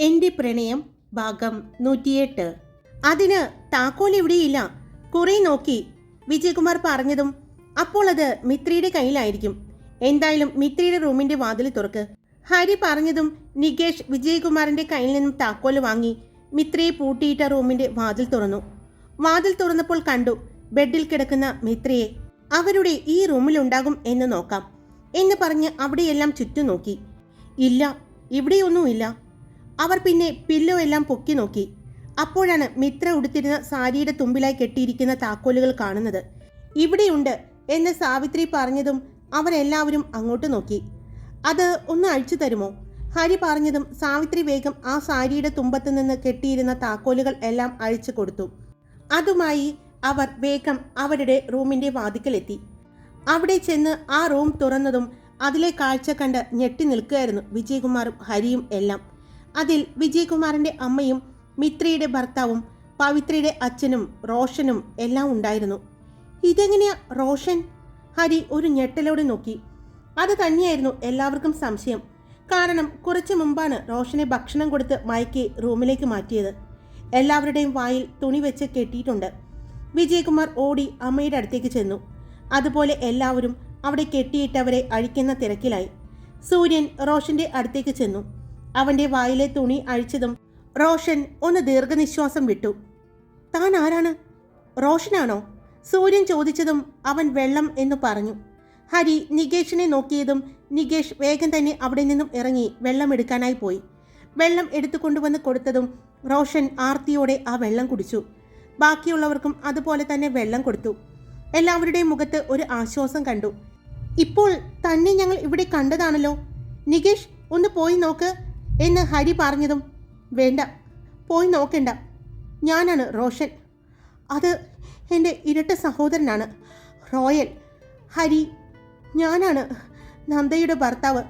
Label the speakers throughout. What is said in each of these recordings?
Speaker 1: എന്റെ പ്രണയം ഭാഗം നൂറ്റിയെട്ട്. അതിന് താക്കോൽ എവിടെയില്ല. കുറെ നോക്കി വിജയകുമാർ പറഞ്ഞതും അപ്പോൾ അത് മിത്രിയുടെ കയ്യിലായിരിക്കും. എന്തായാലും മിത്രിയുടെ റൂമിന്റെ വാതിൽ തുറക്ക്. ഹരി പറഞ്ഞതും നികേഷ് വിജയകുമാറിന്റെ കയ്യിൽ നിന്നും താക്കോൽ വാങ്ങി മിത്രയെ പൂട്ടിയിട്ട റൂമിന്റെ വാതിൽ തുറന്നു. വാതിൽ തുറന്നപ്പോൾ കണ്ടു ബെഡിൽ കിടക്കുന്ന മിത്രയെ. അവരുടെ ഈ റൂമിലുണ്ടാകും എന്ന് നോക്കാം. എന്ന് പറഞ്ഞ് അവിടെയെല്ലാം ചുറ്റും നോക്കി. ഇല്ല ഇവിടെയൊന്നുമില്ല. അവർ പിന്നെ പില്ലോ എല്ലാം പൊക്കി നോക്കി. അപ്പോഴാണ് മിത്ര ഉടുത്തിരുന്ന സാരിയുടെ തുമ്പിലായി കെട്ടിയിരിക്കുന്ന താക്കോലുകൾ കാണുന്നത്. ഇവിടെയുണ്ട് എന്ന് സാവിത്രി പറഞ്ഞതും അവരെല്ലാവരും അങ്ങോട്ട് നോക്കി. അത് ഒന്ന് അഴിച്ചു തരുമോ? ഹരി പറഞ്ഞതും സാവിത്രി വേഗം ആ സാരിയുടെ തുമ്പത്ത് നിന്ന് കെട്ടിയിരുന്ന താക്കോലുകൾ എല്ലാം അഴിച്ചു കൊടുത്തു. അതുമായി അവർ വേഗം അവരുടെ റൂമിന്റെ വാതിക്കലെത്തി. അവിടെ ചെന്ന് ആ റൂം തുറന്നതും അതിലെ കാഴ്ച കണ്ട് ഞെട്ടി നിൽക്കുകയായിരുന്നു വിജയകുമാറും ഹരിയും എല്ലാം. അതിൽ വിജയകുമാറിന്റെ അമ്മയും മിത്രയുടെ ഭർത്താവും പവിത്രയുടെ അച്ഛനും റോഷനും എല്ലാം ഉണ്ടായിരുന്നു. ഇതെങ്ങനെയാ റോഷൻ? ഹരി ഒരു ഞെട്ടലോടെ നോക്കി. അത് തന്നെയായിരുന്നു എല്ലാവർക്കും സംശയം. കാരണം കുറച്ചു മുമ്പാണ് റോഷനെ ഭക്ഷണം കൊടുത്ത് മയക്കി റൂമിലേക്ക് മാറ്റിയത്. എല്ലാവരുടെയും വായിൽ തുണി വെച്ച് കെട്ടിയിട്ടുണ്ട്. വിജയകുമാർ ഓടി അമ്മയുടെ അടുത്തേക്ക് ചെന്നു. അതുപോലെ എല്ലാവരും അവിടെ കെട്ടിയിട്ടവരെ അഴിക്കുന്ന തിരക്കിലായി. സൂര്യൻ റോഷന്റെ അടുത്തേക്ക് ചെന്നു. അവന്റെ വായിലെ തുണി അഴിച്ചതും റോഷൻ ഒന്ന് ദീർഘനിശ്വാസം വിട്ടു. താൻ ആരാണ്? റോഷനാണോ? സൂര്യൻ ചോദിച്ചതും അവൻ വെള്ളം എന്ന് പറഞ്ഞു. ഹരി നികേഷിനെ നോക്കിയതും നികേഷ് വേഗം തന്നെ അവിടെ നിന്നും ഇറങ്ങി വെള്ളം എടുക്കാനായി പോയി. വെള്ളം എടുത്തു കൊണ്ടുവന്ന് കൊടുത്തതും റോഷൻ ആർത്തിയോടെ ആ വെള്ളം കുടിച്ചു. ബാക്കിയുള്ളവർക്കും അതുപോലെ തന്നെ വെള്ളം കൊടുത്തു. എല്ലാവരുടെയും മുഖത്ത് ഒരു ആശ്വാസം കണ്ടു. ഇപ്പോൾ തന്നെ ഞങ്ങൾ ഇവിടെ കണ്ടതാണല്ലോ. നികേഷ് ഒന്ന് പോയി നോക്ക്. എന്ന് ഹരി പറഞ്ഞതും വേണ്ട. പോയി നോക്കണ്ട. ഞാനാണ് റോഷൻ. അത് എന്റെ ഇരട്ട സഹോദരനാണ്. റോയൽ. ഹരി. ഞാനാണ് നന്ദയുടെ ഭർത്താവ്.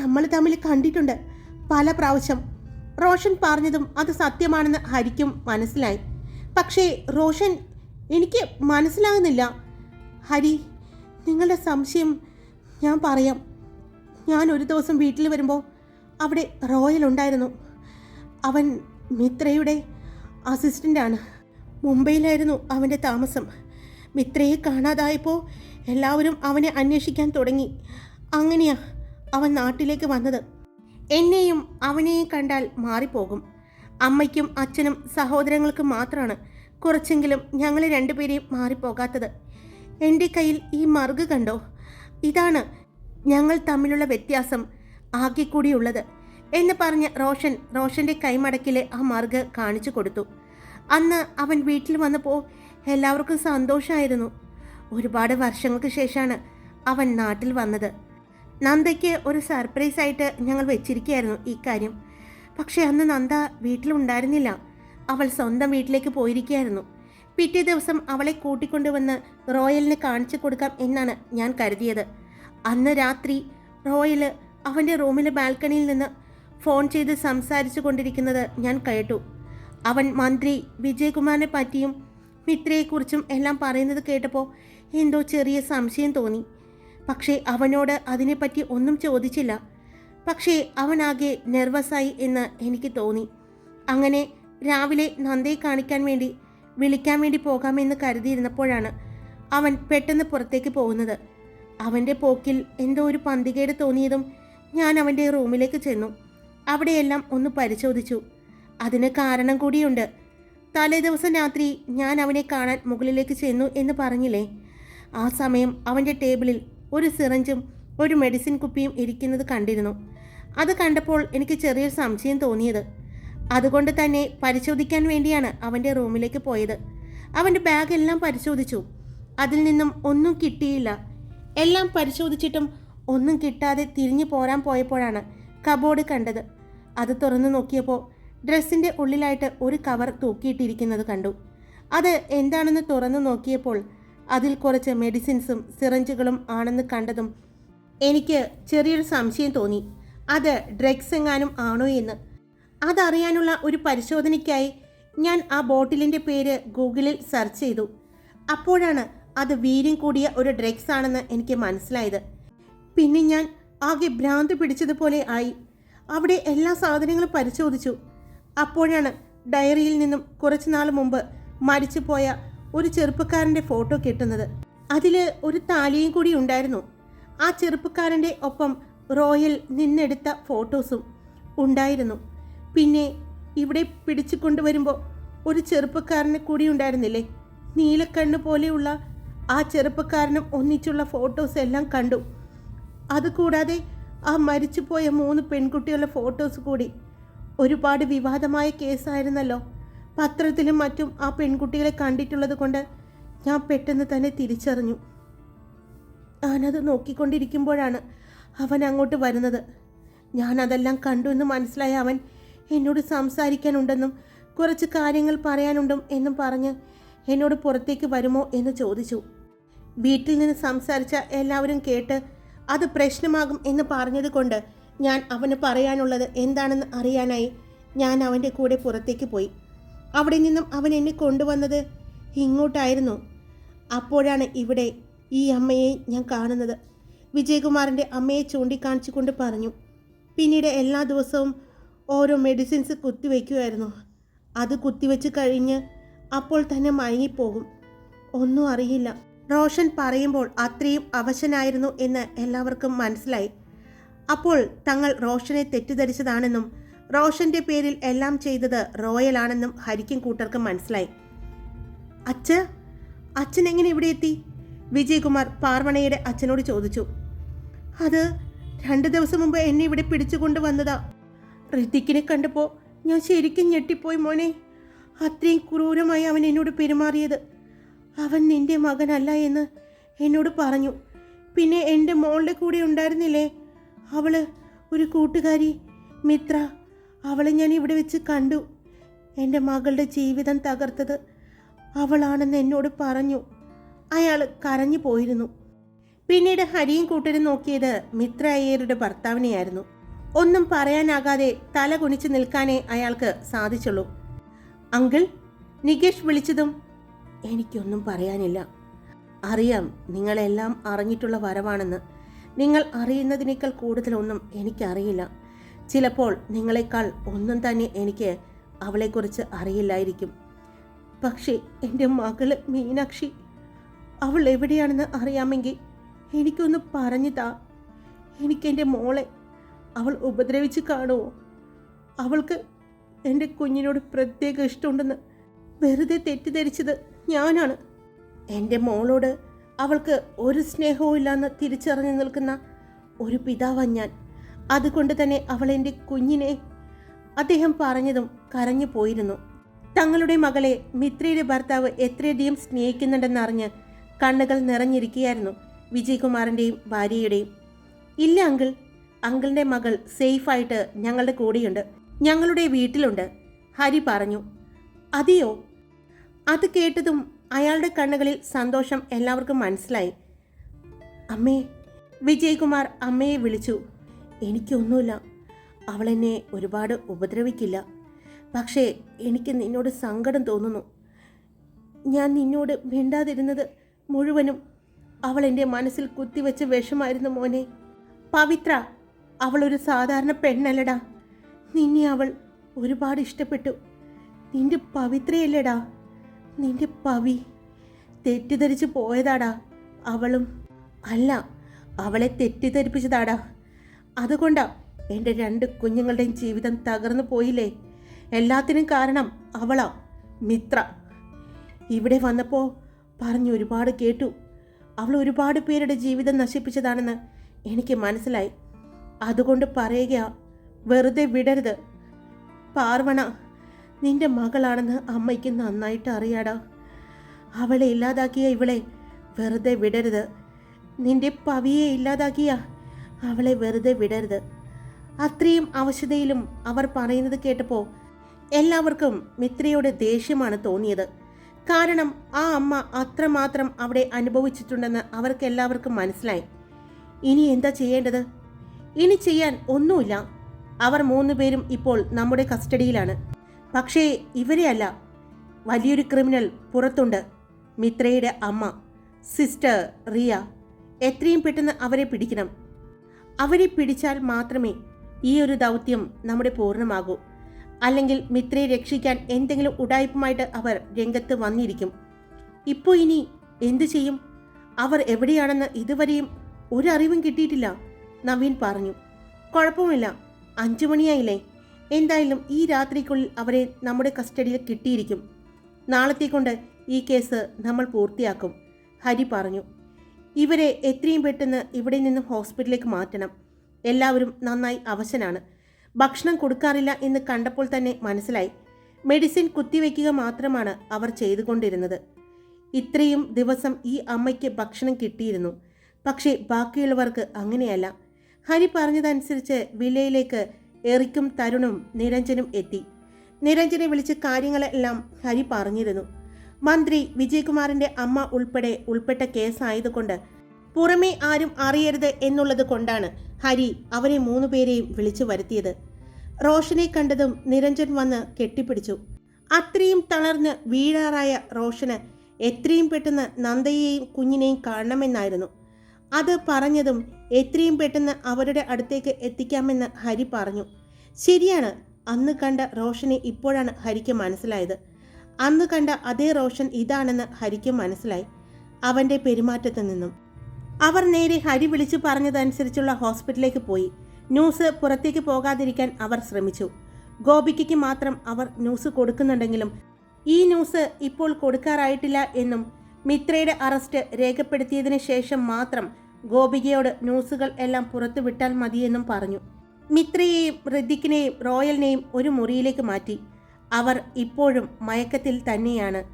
Speaker 1: നമ്മൾ തമ്മിൽ കണ്ടിട്ടുണ്ട് പല പ്രാവശ്യം. റോഷൻ പറഞ്ഞതും അത് സത്യമാണെന്ന് ഹരിക്കും മനസ്സിലായി. പക്ഷേ റോഷൻ എനിക്ക് മനസ്സിലാകുന്നില്ല. ഹരി നിങ്ങളുടെ സംശയം ഞാൻ പറയാം. ഞാൻ ഒരു ദിവസം വീട്ടിൽ വരുമ്പോൾ അവിടെ റോയൽ ഉണ്ടായിരുന്നു. അവൻ മിത്രയുടെ അസിസ്റ്റന്റാണ് മുംബൈയിലായിരുന്നു അവന്റെ താമസം. മിത്രയെ കാണാതായപ്പോൾ എല്ലാവരും അവനെ അന്വേഷിക്കാൻ തുടങ്ങി. അങ്ങനെയാ അവൻ നാട്ടിലേക്ക് വന്നത്. എന്നെയും അവനെയും കണ്ടാൽ മാറിപ്പോകും. അമ്മയ്ക്കും അച്ഛനും സഹോദരങ്ങൾക്കും മാത്രമാണ് കുറച്ചെങ്കിലും ഞങ്ങൾ രണ്ടുപേരെയും മാറിപ്പോകാത്തത്. എന്റെ കയ്യിൽ ഈ മറുക് കണ്ടോ? ഇതാണ് ഞങ്ങൾ തമ്മിലുള്ള വ്യത്യാസം. ആകെ കൂടിയുള്ളത് എന്ന് പറഞ്ഞ് റോഷൻ റോഷന്റെ കൈമടക്കിലെ ആ മാർഗ് കാണിച്ചു കൊടുത്തു. അന്ന് അവൻ വീട്ടിൽ വന്നപ്പോൾ എല്ലാവർക്കും സന്തോഷമായിരുന്നു ഒരുപാട് വർഷങ്ങൾക്ക് ശേഷമാണ് അവൻ നാട്ടിൽ വന്നത്. നന്ദയ്ക്ക് ഒരു സർപ്രൈസ് ആയിട്ട് ഞങ്ങൾ വെച്ചിരിക്കുകയായിരുന്നു ഈ കാര്യം. പക്ഷേ അന്ന് നന്ദ വീട്ടിലുണ്ടായിരുന്നില്ല അവൾ സ്വന്തം വീട്ടിലേക്ക് പോയിരിക്കുകയായിരുന്നു. പിറ്റേ ദിവസം അവളെ കൂട്ടിക്കൊണ്ടുവന്ന് റോയലിന് കാണിച്ചു കൊടുക്കാം എന്നാണ് ഞാൻ കരുതിയത്. അന്ന് രാത്രി റോയൽ അവന്റെ റൂമിലെ ബാൽക്കണിയിൽ നിന്ന് ഫോൺ ചെയ്ത് സംസാരിച്ചു കൊണ്ടിരിക്കുന്നത് ഞാൻ കേട്ടു. അവൻ മന്ത്രി വിജയകുമാറിനെ പറ്റിയും മിത്രയെക്കുറിച്ചും എല്ലാം പറയുന്നത് കേട്ടപ്പോൾ എന്തോ ചെറിയ സംശയം തോന്നി. പക്ഷേ അവനോട് അതിനെപ്പറ്റി ഒന്നും ചോദിച്ചില്ല. പക്ഷേ അവനാകെ നെർവസായി എന്ന് എനിക്ക് തോന്നി. അങ്ങനെ രാവിലെ നന്ദയെ കാണിക്കാൻ വേണ്ടി വിളിക്കാൻ വേണ്ടി പോകാമെന്ന് കരുതിയിരുന്നപ്പോഴാണ് അവൻ പെട്ടെന്ന് പുറത്തേക്ക് പോകുന്നത്. അവന്റെ പോക്കിൽ എന്തോ ഒരു പന്തികേട് തോന്നിയതും ഞാൻ അവന്റെ റൂമിലേക്ക് ചെന്നു. അവിടെയെല്ലാം ഒന്ന് പരിശോധിച്ചു. അതിന് കാരണം കൂടിയുണ്ട്. തലേ ദിവസം രാത്രി ഞാൻ അവനെ കാണാൻ മുകളിലേക്ക് ചെന്നു എന്ന് പറഞ്ഞില്ലേ? ആ സമയം അവന്റെ ടേബിളിൽ ഒരു സിറഞ്ചും ഒരു മെഡിസിൻ കുപ്പിയും ഇരിക്കുന്നത് കണ്ടിരുന്നു. അത് കണ്ടപ്പോൾ എനിക്ക് ചെറിയൊരു സംശയം തോന്നിയത്. അതുകൊണ്ട് തന്നെ പരിശോധിക്കാൻ വേണ്ടിയാണ് അവന്റെ റൂമിലേക്ക് പോയത്. അവന്റെ ബാഗ് എല്ലാം പരിശോധിച്ചു. അതിൽ നിന്നും ഒന്നും കിട്ടിയില്ല. എല്ലാം പരിശോധിച്ചിട്ടും ഒന്നും കിട്ടാതെ തിരിഞ്ഞു പോരാൻ പോയപ്പോഴാണ് കബോർഡ് കണ്ടത്. അത് തുറന്നു നോക്കിയപ്പോൾ ഡ്രസ്സിന്റെ ഉള്ളിലായിട്ട് ഒരു കവർ തൂക്കിയിട്ടിരിക്കുന്നത് കണ്ടു. അത് എന്താണെന്ന് തുറന്നു നോക്കിയപ്പോൾ അതിൽ കുറച്ച് മെഡിസിൻസും സിറഞ്ചുകളും ആണെന്ന് കണ്ടതും എനിക്ക് ചെറിയൊരു സംശയം തോന്നി. അത് ഡ്രഗ്സ് എങ്ങാനും ആണോ എന്ന്. അതറിയാനുള്ള ഒരു പരിശോധനയ്ക്കായി ഞാൻ ആ ബോട്ടിലിന്റെ പേര് ഗൂഗിളിൽ സെർച്ച് ചെയ്തു. അപ്പോഴാണ് അത് വീര്യം കൂടിയ ഒരു ഡ്രഗ്സ് ആണെന്ന് എനിക്ക് മനസ്സിലായത്. പിന്നെ ഞാൻ ആകെ ഭ്രാന്ത് പിടിച്ചതുപോലെ ആയി. അവിടെ എല്ലാ സാധനങ്ങളും പരിശോധിച്ചു. അപ്പോഴാണ് ഡയറിയിൽ നിന്നും കുറച്ച് നാൾ മുമ്പ് മരിച്ചുപോയ ഒരു ചെറുപ്പക്കാരന്റെ ഫോട്ടോ കിട്ടുന്നത്. അതിൽ ഒരു താലിയും കൂടി ഉണ്ടായിരുന്നു. ആ ചെറുപ്പക്കാരന്റെ ഒപ്പം റോയൽ നിന്നെടുത്ത ഫോട്ടോസും ഉണ്ടായിരുന്നു. പിന്നെ ഇവിടെ പിടിച്ചു കൊണ്ടുവരുമ്പോൾ ഒരു ചെറുപ്പക്കാരനെ കൂടി ഉണ്ടായിരുന്നില്ലേ? നീലക്കണ്ണ് പോലെയുള്ള ആ ചെറുപ്പക്കാരനും ഒന്നിച്ചുള്ള ഫോട്ടോസ് എല്ലാം കണ്ടു. അതുകൂടാതെ ആ മരിച്ചുപോയ മൂന്ന് പെൺകുട്ടികളുടെ ഫോട്ടോസ് കൂടി. ഒരുപാട് വിവാദമായ കേസായിരുന്നല്ലോ. പത്രത്തിലും മറ്റും ആ പെൺകുട്ടികളെ കണ്ടിട്ടുള്ളത് കൊണ്ട് ഞാൻ പെട്ടെന്ന് തന്നെ തിരിച്ചറിഞ്ഞു. ഞാനത് നോക്കിക്കൊണ്ടിരിക്കുമ്പോഴാണ് അവൻ അങ്ങോട്ട് വരുന്നത്. ഞാൻ അതെല്ലാം കണ്ടു എന്ന് മനസ്സിലായ അവൻ എന്നോട് സംസാരിക്കാനുണ്ടെന്നും കുറച്ച് കാര്യങ്ങൾ പറയാനുണ്ടും എന്നും പറഞ്ഞ് എന്നോട് പുറത്തേക്ക് വരുമോ എന്ന് ചോദിച്ചു. വീട്ടിൽ നിന്ന് സംസാരിച്ച എല്ലാവരും കേട്ട് അത് പ്രശ്നമാകും എന്ന് പറഞ്ഞത് കൊണ്ട് ഞാൻ അവന് പറയാനുള്ളത് എന്താണെന്ന് അറിയാനായി ഞാൻ അവന്റെ കൂടെ പുറത്തേക്ക് പോയി. അവിടെ നിന്നും അവൻ എന്നെ കൊണ്ടുവന്നത് ഇങ്ങോട്ടായിരുന്നു. അപ്പോഴാണ് ഇവിടെ ഈ അമ്മയെ ഞാൻ കാണുന്നത്. വിജയകുമാറിന്റെ അമ്മയെ ചൂണ്ടിക്കാണിച്ചുകൊണ്ട് പറഞ്ഞു. പിന്നീട് എല്ലാ ദിവസവും ഓരോ മെഡിസിൻസ് കുത്തിവെക്കുമായിരുന്നു അത് കുത്തിവെച്ച് കഴിഞ്ഞ് അപ്പോൾ തന്നെ മയങ്ങിപ്പോകും. ഒന്നും അറിയില്ല. റോഷൻ പറയുമ്പോൾ അത്രയും അവശനായിരുന്നു എന്ന് എല്ലാവർക്കും മനസ്സിലായി. അപ്പോൾ തങ്ങൾ റോഷനെ തെറ്റിദ്ധരിച്ചതാണെന്നും റോഷന്റെ പേരിൽ എല്ലാം ചെയ്തത് റോയലാണെന്നും ഹരിക്കും കൂട്ടർക്ക് മനസ്സിലായി. അച്ഛ അച്ഛൻ എങ്ങനെ ഇവിടെ എത്തി? വിജയകുമാർ പാർവണയുടെ അച്ഛനോട് ചോദിച്ചു. അത് രണ്ട് ദിവസം മുമ്പ് എന്നെ ഇവിടെ പിടിച്ചുകൊണ്ട് വന്നതാ ഋതിക്കിനെ കണ്ടപ്പോൾ ഞാൻ ശരിക്കും ഞെട്ടിപ്പോയി മോനെ. അത്രയും ക്രൂരമായി അവൻ എന്നോട് പെരുമാറിയത്. അവൻ നിന്റെ മകനല്ല എന്ന് എന്നോട് പറഞ്ഞു. പിന്നെ എന്റെ മോളുടെ കൂടെ ഉണ്ടായിരുന്നില്ലേ? അവൾ ഒരു കൂട്ടുകാരി മിത്ര. അവളെ ഞാൻ ഇവിടെ വെച്ച് കണ്ടു. എന്റെ മകളുടെ ജീവിതം തകർത്തത് അവളാണെന്ന് എന്നോട് പറഞ്ഞു. അയാൾ കരഞ്ഞു പോയിരുന്നു. പിന്നീട് ഹരിയും കൂട്ടരും നോക്കിയത് മിത്ര അയ്യരുടെ ഭർത്താവിനെയായിരുന്നു. ഒന്നും പറയാനാകാതെ തല കുനിച്ച് നിൽക്കാനേ അയാൾക്ക് സാധിച്ചുള്ളൂ. അങ്കിൾ നികേഷ് വിളിച്ചതും എനിക്കൊന്നും പറയാനില്ല. അറിയാം നിങ്ങളെല്ലാം അറിഞ്ഞിട്ടുള്ള വരവാണെന്ന്. നിങ്ങൾ അറിയുന്നതിനേക്കാൾ കൂടുതലൊന്നും എനിക്കറിയില്ല. ചിലപ്പോൾ നിങ്ങളെക്കാൾ ഒന്നും തന്നെ എനിക്ക് അവളെക്കുറിച്ച് അറിയില്ലായിരിക്കും. പക്ഷേ എന്റെ മകൾ മീനാക്ഷി അവൾ എവിടെയാണെന്ന് അറിയാമെങ്കിൽ എനിക്കൊന്ന് പറഞ്ഞു താ. എനിക്കെന്റെ മോളെ അവൾ ഉപദ്രവിച്ച് കാണുമോ അവൾക്ക് എന്റെ കുഞ്ഞിനോട് പ്രത്യേക ഇഷ്ടമുണ്ടെന്ന് വെറുതെ തെറ്റിദ്ധരിച്ചത് ഞാനാണ്. എന്റെ മോളോട് അവൾക്ക് ഒരു സ്നേഹവും ഇല്ലാന്ന് തിരിച്ചറിഞ്ഞു നിൽക്കുന്ന ഒരു പിതാവാണ് ഞാൻ. അതുകൊണ്ട് തന്നെ അവൾ എന്റെ കുഞ്ഞിനെ അദ്ദേഹം പറഞ്ഞതും കരഞ്ഞു പോയിരുന്നു. തങ്ങളുടെ മകളെ മിത്രയുടെ ഭർത്താവ് എത്രയധികം സ്നേഹിക്കുന്നുണ്ടെന്നറിഞ്ഞ് കണ്ണുകൾ നിറഞ്ഞിരിക്കുകയായിരുന്നു വിജയകുമാറിന്റെയും ഭാര്യയുടെയും. ഇല്ല അങ്കിൾ അങ്കിളിന്റെ മകൾ സേഫായിട്ട് ഞങ്ങളുടെ കൂടെയുണ്ട്. ഞങ്ങളുടെ വീട്ടിലുണ്ട്. ഹരി പറഞ്ഞു അതെയോ? അത് കേട്ടതും അയാളുടെ കണ്ണുകളിൽ സന്തോഷം എല്ലാവർക്കും മനസ്സിലായി. അമ്മേ വിജയകുമാർ അമ്മയെ വിളിച്ചു. എനിക്കൊന്നുമില്ല. അവൾ എന്നെ ഒരുപാട് ഉപദ്രവിക്കില്ല. പക്ഷേ എനിക്ക് നിന്നോട് സങ്കടം തോന്നുന്നു. ഞാൻ നിന്നോട് മിണ്ടാതിരുന്നത് മുഴുവനും അവൾ എന്റെ മനസ്സിൽ കുത്തിവെച്ച വിഷമായിരുന്നു മോനെ. പവിത്ര അവളൊരു സാധാരണ പെണ്ണല്ലടാ. നിന്നെ അവൾ ഒരുപാട് ഇഷ്ടപ്പെട്ടു. നിന്റെ പവിത്രയല്ലേടാ. നിന്റെ പവി. തെറ്റിദ്ധരിച്ചു പോയതാടാ അവളും. അല്ല അവളെ തെറ്റിദ്ധരിപ്പിച്ചതാടാ. അതുകൊണ്ടാ എന്റെ രണ്ട് കുഞ്ഞുങ്ങളുടെയും ജീവിതം തകർന്നു പോയില്ലേ? എല്ലാത്തിനും കാരണം അവളാ മിത്ര. ഇവിടെ വന്നപ്പോൾ പറഞ്ഞു ഒരുപാട് കേട്ടു. അവൾ ഒരുപാട് പേരുടെ ജീവിതം നശിപ്പിച്ചതാണെന്ന് എനിക്ക് മനസ്സിലായി. അതുകൊണ്ട് പറയുക വെറുതെ വിടരുത്. പാർവണ നിന്റെ മകളാണെന്ന് അമ്മയ്ക്ക് നന്നായിട്ട് അറിയാടാ. അവളെ ഇല്ലാതാക്കിയ ഇവളെ വെറുതെ വിടരുത്. നിന്റെ പവിയെ ഇല്ലാതാക്കിയ അവളെ വെറുതെ വിടരുത്. അത്രയും അവശതയിലും അവർ പറയുന്നത് കേട്ടപ്പോൾ എല്ലാവർക്കും മിത്രയുടെ ദേഷ്യമാണ് തോന്നിയത്. കാരണം ആ അമ്മ അത്രമാത്രം അവിടെ അനുഭവിച്ചിട്ടുണ്ടെന്ന് അവർക്ക് എല്ലാവർക്കും മനസ്സിലായി. ഇനി എന്താ ചെയ്യേണ്ടത്? ഇനി ചെയ്യാൻ ഒന്നുമില്ല. അവർ മൂന്നുപേരും ഇപ്പോൾ നമ്മുടെ കസ്റ്റഡിയിലാണ്. പക്ഷേ ഇവരെ അല്ല വലിയൊരു ക്രിമിനൽ പുറത്തുണ്ട്. മിത്രയുടെ അമ്മ സിസ്റ്റർ റിയ എത്രയും പെട്ടെന്ന് അവരെ പിടിക്കണം. അവരെ പിടിച്ചാൽ മാത്രമേ ഈ ഒരു ദൗത്യം നമ്മുടെ പൂർണമാകൂ. അല്ലെങ്കിൽ മിത്രയെ രക്ഷിക്കാൻ എന്തെങ്കിലും ഉടായ്പുമായിട്ട് അവർ രംഗത്ത് വന്നിരിക്കും. ഇപ്പോൾ ഇനി എന്തു ചെയ്യും? അവർ എവിടെയാണെന്ന് ഇതുവരെയും ഒരറിവും കിട്ടിയിട്ടില്ല നവീൻ പറഞ്ഞു. കുഴപ്പമില്ല. അഞ്ചു മണിയായില്ലേ? എന്തായാലും ഈ രാത്രിക്കുള്ളിൽ അവരെ നമ്മുടെ കസ്റ്റഡിയിൽ കിട്ടിയിരിക്കും. നാളത്തേക്കൊണ്ട് ഈ കേസ് നമ്മൾ പൂർത്തിയാക്കും ഹരി പറഞ്ഞു. ഇവരെ എത്രയും പെട്ടെന്ന് ഇവിടെ നിന്നും ഹോസ്പിറ്റലിലേക്ക് മാറ്റണം. എല്ലാവരും നന്നായി അവശനാണ്. ഭക്ഷണം കൊടുക്കാറില്ല എന്ന് കണ്ടപ്പോൾ തന്നെ മനസ്സിലായി. മെഡിസിൻ കുത്തിവെക്കുക മാത്രമാണ് അവർ ചെയ്തുകൊണ്ടിരുന്നത്. ഇത്രയും ദിവസം ഈ അമ്മയ്ക്ക് ഭക്ഷണം കിട്ടിയിരുന്നു. പക്ഷേ ബാക്കിയുള്ളവർക്ക് അങ്ങനെയല്ല. ഹരി പറഞ്ഞതനുസരിച്ച് വില്ലയിലേക്ക് എറിക്കും തരുണും നിരഞ്ജനും എത്തി. നിരഞ്ജനെ വിളിച്ച് കാര്യങ്ങളെല്ലാം ഹരി പറഞ്ഞിരുന്നു. മന്ത്രി വിജയകുമാറിന്റെ അമ്മ ഉൾപ്പെടെ ഉൾപ്പെട്ട കേസായതുകൊണ്ട് പുറമേ ആരും അറിയരുത് എന്നുള്ളത് കൊണ്ടാണ് ഹരി അവരെ മൂന്നു പേരെയും വിളിച്ചു വരുത്തിയത്. റോഷനെ കണ്ടതും നിരഞ്ജൻ വന്ന് കെട്ടിപ്പിടിച്ചു. അത്രയും തളർന്ന് വീഴാറായ റോഷന് എത്രയും പെട്ടെന്ന് നന്ദയെയും കുഞ്ഞിനെയും കാണണമെന്നായിരുന്നു. അത് പറഞ്ഞതും എത്രയും പെട്ടെന്ന് അവരുടെ അടുത്തേക്ക് എത്തിക്കാമെന്ന് ഹരി പറഞ്ഞു. ശരിയാണ് അന്ന് കണ്ട റോഷനെ ഇപ്പോഴാണ് ഹരിക്ക് മനസ്സിലായത്. അന്ന് കണ്ട അതേ റോഷൻ ഇതാണെന്ന് ഹരിക്ക് മനസ്സിലായി അവന്റെ പെരുമാറ്റത്തിൽ നിന്നും. അവർ നേരെ ഹരി വിളിച്ചു പറഞ്ഞതനുസരിച്ചുള്ള ഹോസ്പിറ്റലിലേക്ക് പോയി. ന്യൂസ് പുറത്തേക്ക് പോകാതിരിക്കാൻ അവർ ശ്രമിച്ചു. ഗോപികയ്ക്ക് മാത്രം അവർ ന്യൂസ് കൊടുക്കുന്നുണ്ടെങ്കിലും ഈ ന്യൂസ് ഇപ്പോൾ കൊടുക്കാറായിട്ടില്ല എന്നും മിത്രയുടെ അറസ്റ്റ് രേഖപ്പെടുത്തിയതിനു ശേഷം മാത്രം ഗോപികയോട് ന്യൂസുകൾ എല്ലാം പുറത്തുവിട്ടാൽ മതിയെന്നും പറഞ്ഞു. മിത്രയെയും ഹൃദിക്കിനെയും റോയലിനെയും ഒരു മുറിയിലേക്ക് മാറ്റി. അവർ ഇപ്പോഴും മയക്കത്തിൽ തന്നെയാണ്.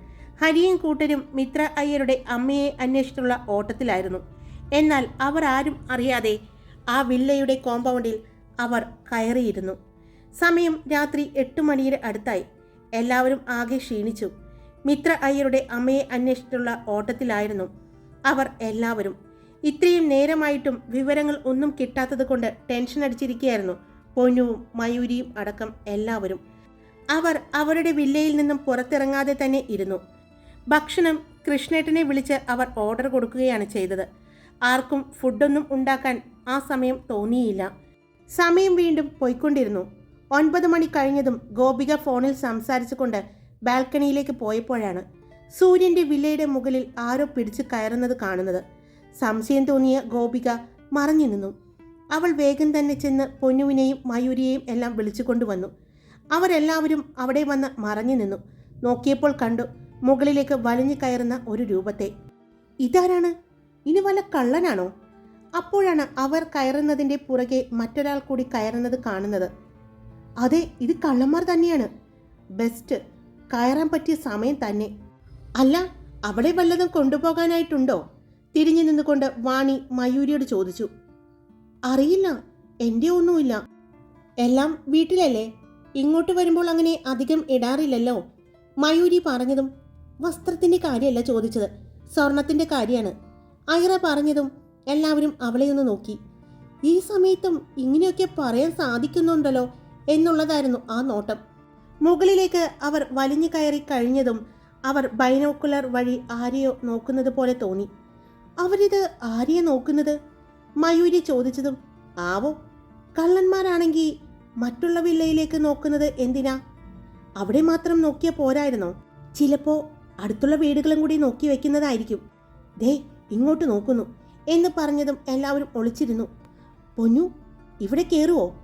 Speaker 1: ഹരിയും കൂട്ടരും മിത്ര അയ്യരുടെ അമ്മയെ അന്വേഷിച്ചുള്ള ഓട്ടത്തിലായിരുന്നു. എന്നാൽ അവർ ആരും അറിയാതെ ആ വില്ലയുടെ കോമ്പൗണ്ടിൽ അവർ കയറിയിരുന്നു. സമയം രാത്രി എട്ട് മണിയുടെ അടുത്തായി. എല്ലാവരും ആകെ ക്ഷീണിച്ചു. മിത്ര അയ്യരുടെ അമ്മയെ അന്വേഷിച്ചുള്ള ഓട്ടത്തിലായിരുന്നു അവർ എല്ലാവരും. ഇത്രയും നേരമായിട്ടും വിവരങ്ങൾ ഒന്നും കിട്ടാത്തത് കൊണ്ട് ടെൻഷൻ അടിച്ചിരിക്കുകയായിരുന്നു. പൊന്നുവും മയൂരിയും അടക്കം എല്ലാവരും. അവർ അവരുടെ വില്ലയിൽ നിന്നും പുറത്തിറങ്ങാതെ തന്നെ ഇരുന്നു. ഭക്ഷണം കൃഷ്ണേട്ടനെ വിളിച്ച് അവർ ഓർഡർ കൊടുക്കുകയാണ് ചെയ്തത്. ആർക്കും ഫുഡൊന്നും ഉണ്ടാക്കാൻ ആ സമയം തോന്നിയില്ല. സമയം വീണ്ടും പോയിക്കൊണ്ടിരുന്നു. ഒൻപത് മണി കഴിഞ്ഞതും ഗോപിക ഫോണിൽ സംസാരിച്ചുകൊണ്ട് ബാൽക്കണിയിലേക്ക് പോയപ്പോഴാണ് സൂര്യന്റെ വില്ലയുടെ മുകളിൽ ആരോ പിടിച്ചു കയറുന്നത് കാണുന്നത്. സംശയം തോന്നിയ ഗോപിക മറഞ്ഞു നിന്നു. അവൾ വേഗം തന്നെ ചെന്ന് പൊന്നുവിനെയും മയൂരിയെയും എല്ലാം വിളിച്ചു കൊണ്ടുവന്നു. അവരെല്ലാവരും അവിടെ വന്ന് മറഞ്ഞു നിന്നു. നോക്കിയപ്പോൾ കണ്ടു മുകളിലേക്ക് വലിഞ്ഞു കയറുന്ന ഒരു രൂപത്തെ. ഇതാരാണ്? ഇനി വല്ല കള്ളനാണോ? അപ്പോഴാണ് അവർ കയറുന്നതിന്റെ പുറകെ മറ്റൊരാൾ കൂടി കയറുന്നത് കാണുന്നത്. അതെ ഇത് കള്ളന്മാർ തന്നെയാണ്. ബെസ്റ്റ്. കയറാൻ പറ്റിയ സമയം തന്നെ. അല്ല അവിടെ വല്ലതും കൊണ്ടുപോകാനായിട്ടുണ്ടോ? തിരിഞ്ഞു നിന്നുകൊണ്ട് വാണി മയൂരിയോട് ചോദിച്ചു അറിയില്ല എന്റെ ഒന്നുമില്ല. എല്ലാം വീട്ടിലല്ലേ? ഇങ്ങോട്ട് വരുമ്പോൾ അങ്ങനെ അധികം ഇടാറില്ലല്ലോ? മയൂരി പറഞ്ഞതും വസ്ത്രത്തിന്റെ കാര്യമല്ല ചോദിച്ചത് സ്വർണത്തിന്റെ കാര്യമാണ്. ഐറ പറഞ്ഞതും എല്ലാവരും അവളെ ഒന്ന് നോക്കി. ഈ സമയത്തും ഇങ്ങനെയൊക്കെ പറയാൻ സാധിക്കുന്നുണ്ടല്ലോ എന്നുള്ളതായിരുന്നു ആ നോട്ടം. മുകളിലേക്ക് അവർ വലിഞ്ഞു കയറി കഴിഞ്ഞതും അവർ ബൈനോക്കുലർ വഴി ആരെയോ നോക്കുന്നത് പോലെ തോന്നി. അവരിത് ആരെയെ നോക്കുന്നത്? മയൂരി ചോദിച്ചതും ആവോ കള്ളന്മാരാണെങ്കിൽ മറ്റുള്ള വില്ലയിലേക്ക് നോക്കുന്നത് എന്തിനാ? അവിടെ മാത്രം നോക്കിയ പോരായിരുന്നോ? ചിലപ്പോ അടുത്തുള്ള വീടുകളും കൂടി നോക്കി വെക്കുന്നതായിരിക്കും. ദേ ഇങ്ങോട്ട് നോക്കുന്നു എന്ന് പറഞ്ഞതും എല്ലാവരും ഒളിച്ചിരുന്നു. പൊന്നു ഇവിടെ കയറുവോ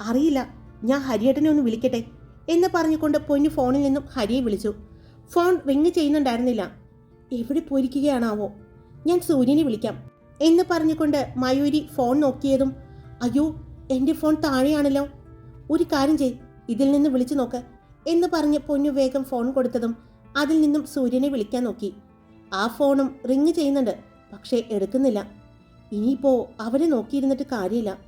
Speaker 1: അറിയില്ല ഞാൻ ഹരിയേട്ടനെ ഒന്ന് വിളിക്കട്ടെ എന്ന് പറഞ്ഞുകൊണ്ട് പൊന്നു ഫോണിൽ നിന്നും ഹരിയെ വിളിച്ചു. ഫോൺ റിങ് ചെയ്യുന്നുണ്ടായിരുന്നില്ല. എവിടെ പോയിരിക്കുകയാണാവോ? ഞാൻ സൂര്യനെ വിളിക്കാം എന്ന് പറഞ്ഞുകൊണ്ട് മയൂരി ഫോൺ നോക്കിയതും അയ്യോ എന്റെ ഫോൺ താഴെയാണല്ലോ. ഒരു കാര്യം ചെയ് ഇതിൽ നിന്ന് വിളിച്ചു നോക്ക് എന്ന് പറഞ്ഞ് പൊന്നു വേഗം ഫോൺ കൊടുത്തതും അതിൽ നിന്നും സൂര്യനെ വിളിക്കാൻ നോക്കി. ആ ഫോണും റിങ് ചെയ്യുന്നുണ്ട് പക്ഷേ എടുക്കുന്നില്ല. ഇനിയിപ്പോ അവരെ നോക്കിയിരുന്നിട്ട് കാര്യമില്ല.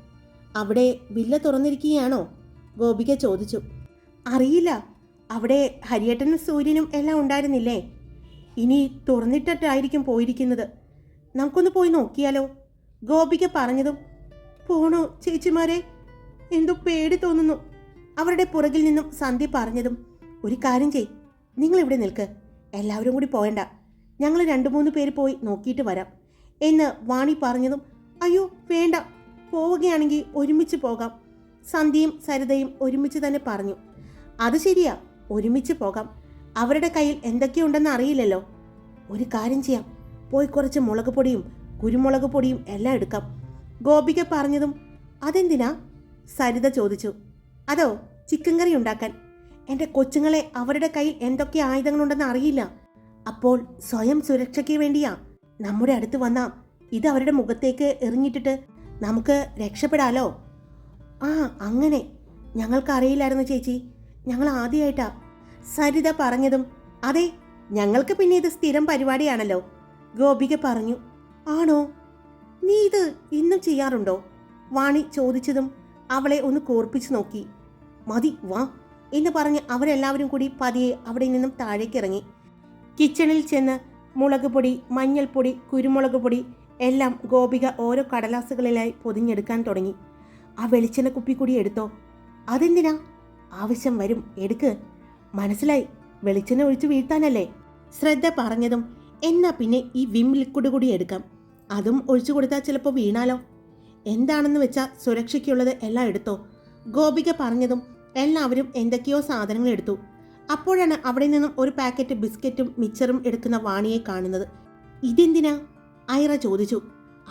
Speaker 1: അവിടെ വില്ല തുറന്നിരിക്കുകയാണോ? ഗോപിക ചോദിച്ചു. അറിയില്ല. അവിടെ ഹരിയേട്ടനും സൂര്യനും എല്ലാം ഉണ്ടായിരുന്നില്ലേ? ഇനി തുറന്നിട്ടിട്ടായിരിക്കും പോയിരിക്കുന്നത്. നമുക്കൊന്ന് പോയി നോക്കിയാലോ? ഗോപിക പറഞ്ഞതും പോണോ ചേച്ചിമാരെ. എന്തോ പേടി തോന്നുന്നു. അവരുടെ പുറകിൽ നിന്നും സന്ധ്യ പറഞ്ഞതും ഒരു കാര്യം ചെയ് നിങ്ങൾ ഇവിടെ നിൽക്ക്. എല്ലാവരും കൂടി പോയണ്ട ഞങ്ങൾ രണ്ടു മൂന്ന് പേര് പോയി നോക്കിയിട്ട് വരാം. എന്ന് വാണി പറഞ്ഞതും അയ്യോ വേണ്ട. പോവുകയാണെങ്കിൽ ഒരുമിച്ച് പോകാം. സന്ധ്യയും സരിതയും ഒരുമിച്ച് തന്നെ പറഞ്ഞു. അത് ശരിയാ ഒരുമിച്ച് പോകാം. അവരുടെ കയ്യിൽ എന്തൊക്കെയുണ്ടെന്ന് അറിയില്ലല്ലോ. ഒരു കാര്യം ചെയ്യാം. പോയി കുറച്ച് മുളക് പൊടിയും കുരുമുളക് പൊടിയും എല്ലാം എടുക്കാം. ഗോപിക പറഞ്ഞതും അതെന്തിനാ? സരിത ചോദിച്ചു. അതോ ചിക്കൻ കറി ഉണ്ടാക്കാൻ? എന്റെ കൊച്ചുങ്ങളെ അവരുടെ കയ്യിൽ എന്തൊക്കെ ആയുധങ്ങളുണ്ടെന്ന് അറിയില്ല. അപ്പോൾ സ്വയം സുരക്ഷയ്ക്ക് വേണ്ടിയാ നമ്മുടെ അടുത്ത് വന്നാ ഇത് അവരുടെ മുഖത്തേക്ക് എറിഞ്ഞിട്ടിട്ട് നമുക്ക് രക്ഷപ്പെടാലോ? ആ അങ്ങനെ. ഞങ്ങൾക്ക് അറിയില്ലായിരുന്നു ചേച്ചി. ഞങ്ങൾ ആദ്യമായിട്ടാ സരിത പറഞ്ഞതും അതെ ഞങ്ങൾക്ക് പിന്നെ ഇത് സ്ഥിരം പരിപാടിയാണല്ലോ. ഗോപിക പറഞ്ഞു ആണോ? നീ ഇത് ഇന്നും ചെയ്യാറുണ്ടോ? വാണി ചോദിച്ചതും അവളെ ഒന്ന് കോർപ്പിച്ചു നോക്കി. മതി വാ എന്ന് പറഞ്ഞ് അവരെല്ലാവരും കൂടി പതിയെ അവിടെ നിന്നും താഴേക്കിറങ്ങി. കിച്ചണിൽ ചെന്ന് മുളക് പൊടി മഞ്ഞൾപ്പൊടി കുരുമുളക് പൊടി എല്ലാം ഗോപിക ഓരോ കടലാസുകളിലായി പൊതിഞ്ഞെടുക്കാൻ തുടങ്ങി. ആ വെളിച്ചെണ്ണ കുപ്പി കൂടി എടുത്തോ? അതെന്തിനാ? ആവശ്യം വരും എടുക്ക്. മനസ്സിലായി വെളിച്ചെണ്ണ ഒഴിച്ചു വീഴ്ത്താനല്ലേ? ശ്രദ്ധ പറഞ്ഞതും എന്നാ പിന്നെ ഈ വിം ലിക്വിഡ് കൂടി എടുക്കാം. അതും ഒഴിച്ചു കൊടുത്താൽ ചിലപ്പോൾ വീണാലോ? എന്താണെന്ന് വെച്ചാൽ സുരക്ഷയ്ക്കുള്ളത് എല്ലാം എടുത്തോ? ഗോപിക പറഞ്ഞതും എല്ലാവരും എന്തൊക്കെയോ സാധനങ്ങൾ എടുത്തു. അപ്പോഴാണ് അവിടെ നിന്നും ഒരു പാക്കറ്റ് ബിസ്ക്കറ്റും മിച്ചറും എടുക്കുന്ന വാണിയെ കാണുന്നത്. ഇതെന്തിനാ? ഐറ ചോദിച്ചു.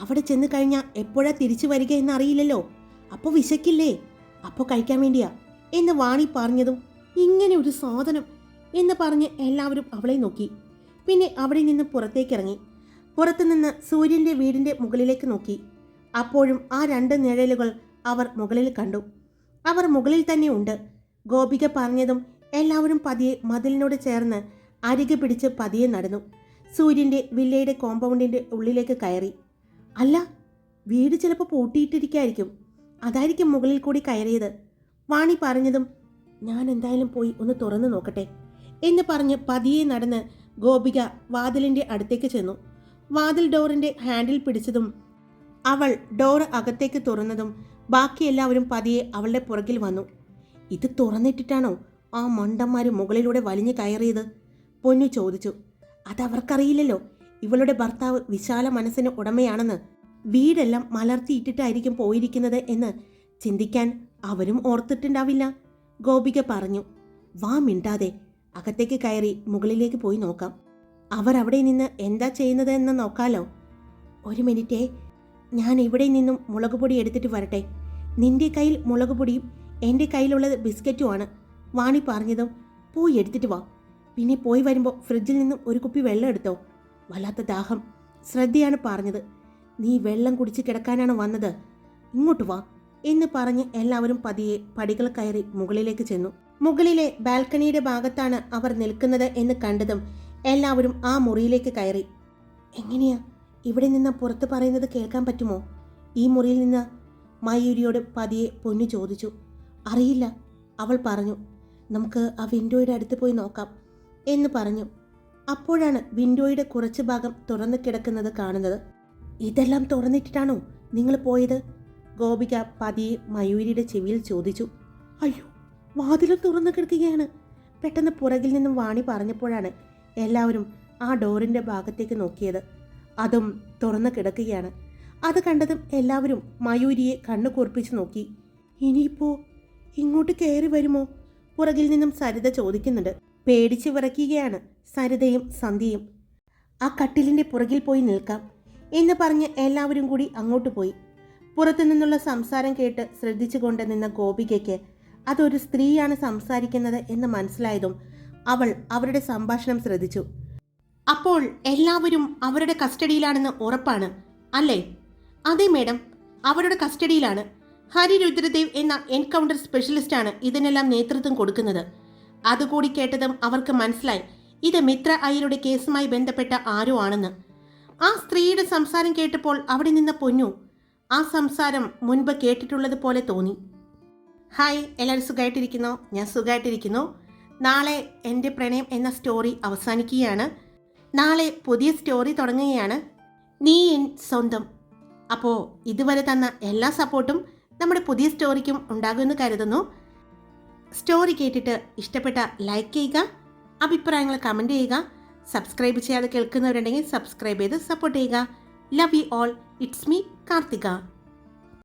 Speaker 1: അവിടെ ചെന്ന് കഴിഞ്ഞാൽ എപ്പോഴാ തിരിച്ചു വരിക എന്നറിയില്ലല്ലോ. അപ്പോൾ വിശക്കില്ലേ? അപ്പോൾ കഴിക്കാൻ വേണ്ടിയാ? എന്ന് വാണി പറഞ്ഞതും ഇങ്ങനെ ഒരു സാധനം എന്ന് പറഞ്ഞ് എല്ലാവരും അവളെ നോക്കി. പിന്നെ അവിടെ നിന്ന് പുറത്തേക്കിറങ്ങി. പുറത്തുനിന്ന് സൂര്യന്റെ വീടിന്റെ മുകളിലേക്ക് നോക്കി. അപ്പോഴും ആ രണ്ട് നിഴലുകൾ അവർ മുകളിൽ കണ്ടു. അവർ മുകളിൽ തന്നെ ഉണ്ട്. ഗോപിക പറഞ്ഞതും എല്ലാവരും പതിയെ മതിലിനോട് ചേർന്ന് അരികെ പിടിച്ച് പതിയെ നടന്നു. സൂര്യന്റെ വില്ലയുടെ കോമ്പൗണ്ടിന്റെ ഉള്ളിലേക്ക് കയറി. അല്ല വീട് ചിലപ്പോൾ പൂട്ടിയിട്ടിരിക്കായിരിക്കും. അതായിരിക്കും മുകളിൽ കൂടി കയറിയത്. വാണി പറഞ്ഞതും ഞാൻ എന്തായാലും പോയി ഒന്ന് തുറന്നു നോക്കട്ടെ എന്ന് പറഞ്ഞ് പതിയെ നടന്ന് ഗോപിക വാതിലിന്റെ അടുത്തേക്ക് ചെന്നു. വാതിൽ ഡോറിന്റെ ഹാൻഡിൽ പിടിച്ചതും അവൾ ഡോർ അകത്തേക്ക് തുറന്നതും ബാക്കി എല്ലാവരും പതിയെ അവളുടെ പുറകിൽ വന്നു. ഇത് തുറന്നിട്ടിട്ടാണോ ആ മണ്ടന്മാർ മുകളിലൂടെ വലിഞ്ഞു കയറിയത്? പൊന്നു ചോദിച്ചു. അതവർക്കറിയില്ലല്ലോ ഇവളുടെ ഭർത്താവ് വിശാല മനസ്സിന് ഉടമയാണെന്ന്. വീടെല്ലാം മലർത്തിയിട്ടിട്ടായിരിക്കും പോയിരിക്കുന്നത് എന്ന് ചിന്തിക്കാൻ അവരും ഓർത്തിട്ടുണ്ടാവില്ല ഗോപിക പറഞ്ഞു. വാ മിണ്ടാതെ. അകത്തേക്ക് കയറി മുകളിലേക്ക് പോയി നോക്കാം. അവർ അവിടെ നിന്ന് എന്താ ചെയ്യുന്നത് എന്ന് നോക്കാലോ. ഒരു മിനിറ്റേ ഞാൻ ഇവിടെ നിന്നും മുളക് പൊടി എടുത്തിട്ട് വരട്ടെ. നിന്റെ കയ്യിൽ മുളക് പൊടിയും എന്റെ കയ്യിലുള്ളത് ബിസ്ക്കറ്റുമാണ് വാണി പറഞ്ഞതും പോയി എടുത്തിട്ട് വാ. പിന്നെ പോയി വരുമ്പോൾ ഫ്രിഡ്ജിൽ നിന്നും ഒരു കുപ്പി വെള്ളം എടുത്തോ. വല്ലാത്ത ദാഹം. ശ്രദ്ധയാണ് പറഞ്ഞത്. നീ വെള്ളം കുടിച്ച് കിടക്കാനാണ് വന്നത്. ഇങ്ങോട്ട് വാ എന്ന് പറഞ്ഞ് എല്ലാവരും പതിയെ പടികൾ കയറി മുകളിലേക്ക് ചെന്നു. മുകളിലെ ബാൽക്കണിയുടെ ഭാഗത്താണ് അവർ നിൽക്കുന്നത് എന്ന് കണ്ടതും എല്ലാവരും ആ മുറിയിലേക്ക് കയറി. എങ്ങനെയാ? ഇവിടെ നിന്ന് പുറത്ത് പറയുന്നത് കേൾക്കാൻ പറ്റുമോ? ഈ മുറിയിൽ നിന്ന് മയൂരിയോട് പതിയെ പൊന്നു ചോദിച്ചു. അറിയില്ല അവൾ പറഞ്ഞു. നമുക്ക് ആ വിൻഡോയുടെ അടുത്ത് പോയി നോക്കാം എന്ന് പറഞ്ഞു. അപ്പോഴാണ് വിൻഡോയുടെ കുറച്ച് ഭാഗം തുറന്നു കിടക്കുന്നത് കാണുന്നത്. ഇതെല്ലാം തുറന്നിട്ടിട്ടാണോ നിങ്ങൾ പോയത്? ഗോപിക പതിയെ മയൂരിയുടെ ചെവിയിൽ ചോദിച്ചു. അയ്യോ വാതിലും തുറന്നു കിടക്കുകയാണ്. പെട്ടെന്ന് പുറകിൽ നിന്നും വാണി പറഞ്ഞപ്പോഴാണ് എല്ലാവരും ആ ഡോറിന്റെ ഭാഗത്തേക്ക് നോക്കിയത്. അതും തുറന്നു കിടക്കുകയാണ്. അത് കണ്ടതും എല്ലാവരും മയൂരിയെ കണ്ണു കൂർപ്പിച്ച് നോക്കി. ഇനിയിപ്പോ ഇങ്ങോട്ട് കയറി വരുമോ? പുറകിൽ നിന്നും സരിത ചോദിക്കുന്നുണ്ട്. പേടിച്ച് വിറയ്ക്കുകയാണ് സരിതയും സന്ധ്യയും. ആ കട്ടിലിന്റെ പുറകിൽ പോയി നിൽക്കാം എന്ന് പറഞ്ഞ് എല്ലാവരും കൂടി അങ്ങോട്ട് പോയി. പുറത്തു നിന്നുള്ള സംസാരം കേട്ട് ശ്രദ്ധിച്ചുകൊണ്ട് നിന്ന ഗോപികയ്ക്ക് അതൊരു സ്ത്രീയാണ് സംസാരിക്കുന്നത് എന്ന് മനസ്സിലായതും അവൾ അവരുടെ സംഭാഷണം ശ്രദ്ധിച്ചു. അപ്പോൾ എല്ലാവരും അവരുടെ കസ്റ്റഡിയിലാണെന്ന് ഉറപ്പാണ് അല്ലേ? അതെ മേഡം. അവരുടെ കസ്റ്റഡിയിലാണ്. ഹരി രുദ്രദേവ് എന്ന എൻകൗണ്ടർ സ്പെഷ്യലിസ്റ്റാണ് ഇതിനെല്ലാം നേതൃത്വം കൊടുക്കുന്നത്. അതുകൂടി കേട്ടതും അവർക്ക് മനസ്സിലായി ഇത് മിത്ര അയ്യരുടെ കേസുമായി ബന്ധപ്പെട്ട ആരോ ആണെന്ന്. ആ സ്ത്രീയുടെ സംസാരം കേട്ടപ്പോൾ അവിടെ നിന്ന പൊന്നു ആ സംസാരം മുൻപ് കേട്ടിട്ടുള്ളത് പോലെ തോന്നി. ഹായ് എല്ലാവരും സുഖമായിട്ടിരിക്കുന്നോ ഞാൻ സുഖമായിട്ടിരിക്കുന്നു നാളെ എന്റെ പ്രണയം എന്ന സ്റ്റോറി അവസാനിക്കുകയാണ്. നാളെ പുതിയ സ്റ്റോറി തുടങ്ങുകയാണ്. നീ എൻ സ്വന്തം. അപ്പോൾ ഇതുവരെ തന്ന എല്ലാ സപ്പോർട്ടും നമ്മുടെ പുതിയ സ്റ്റോറിക്കും ഉണ്ടാകുമെന്ന് കരുതുന്നു. സ്റ്റോറി കേട്ടിട്ട് ഇഷ്ടപ്പെട്ട ലൈക്ക് ചെയ്യുക അഭിപ്രായങ്ങൾ കമന്റ് ചെയ്യുക സബ്സ്ക്രൈബ് ചെയ്യാതെ കേൾക്കുന്നവരുണ്ടെങ്കിൽ സബ്സ്ക്രൈബ് ചെയ്ത് സപ്പോർട്ട് ചെയ്യുക. Love you all it's me Karthika.